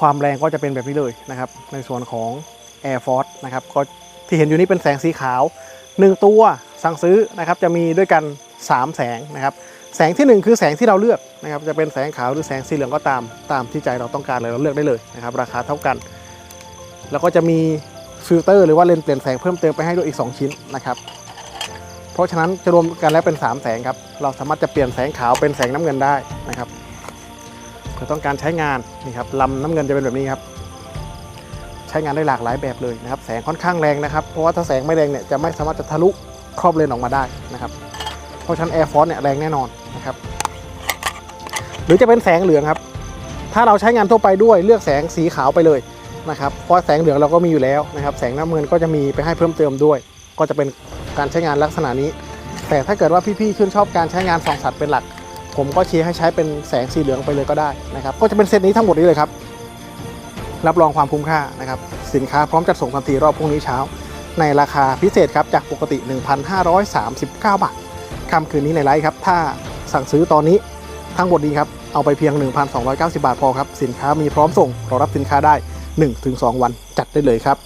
ความแรงก็จะเป็นแบบนี้เลยนะครับ ในส่วนของ Air Force นะครับก็ที่เห็นอยู่นี้เป็นแสงสีขาว 1 ตัวสั่งซื้อนะครับจะมีด้วยกัน 3 แสงนะครับ แสงทีหนึ่1 คือแสงที่เราเลือกนะครับจะเป็นแสงขาวหรือแสงสีเหลืองก็ตามตามที่ใจเราต้องการเลยเราเลือกได้เลยนะครับราคาเท่ากัน แล้วก็จะมีฟิลเตอร์หรือว่าเลนส์เปลี่ยนแสงเพิ่มเติมไปให้ด้วยอีก 2 ชิ้นนะครับเพราะฉะนั้นจะรวมกันแล้วเป็น 3 แสงครับเราสามารถจะเปลี่ยนแสงขาวเป็นแสงน้ำเงินได้นะครับ เพื่ต้องการใช้งานนี่ครับลำน้ำเงินจะเป็นแบบนี้ครับ ใช้งานได้หลากหลายแบบเลยนะครับ แสงค่อนข้างแรงนะครับ เพราะว่าถ้าแสงไม่แรงเนี่ยจะไม่สามารถจะทะลุครอบเลนออกมาได้นะครับ เพราะฉะนั้น Air Force เนี่ยแรงแน่นอนนะครับ หรือจะเป็นแสงเหลืองครับ ถ้าเราใช้งานทั่วไปด้วยเลือกแสงสีขาวไปเลยนะครับ เพราะแสงเหลืองเราก็มีอยู่แล้วนะครับ แสงน้ำเงินก็จะมีไปให้เพิ่มเติมด้วย ก็จะเป็นการใช้งานลักษณะนี้ แต่ถ้าเกิดว่าพี่ๆชื่นชอบการใช้งานส่องสัตว์เป็นหลัก ผมก็เชียร์ให้ใช้เป็นแสงสีเหลืองไปเลยก็ได้นะครับ ก็จะเป็นเซตนี้ทั้งหมดนี้เลยครับ รับรองความคุ้มค่านะครับ สินค้าพร้อมจัดส่งทันทีรอบพรุ่งนี้เช้า ในราคาพิเศษครับจากปกติ 1,539 บาทค่ำคืนนี้ในไลฟ์ครับ ถ้าสั่งซื้อตอนนี้ทั้งหมดนี้ครับ เอาไปเพียง 1,290 บาทพอครับ สินค้ามีพร้อมส่งรอรับสินค้าได้ 1-2 วันจัดได้เลยครับ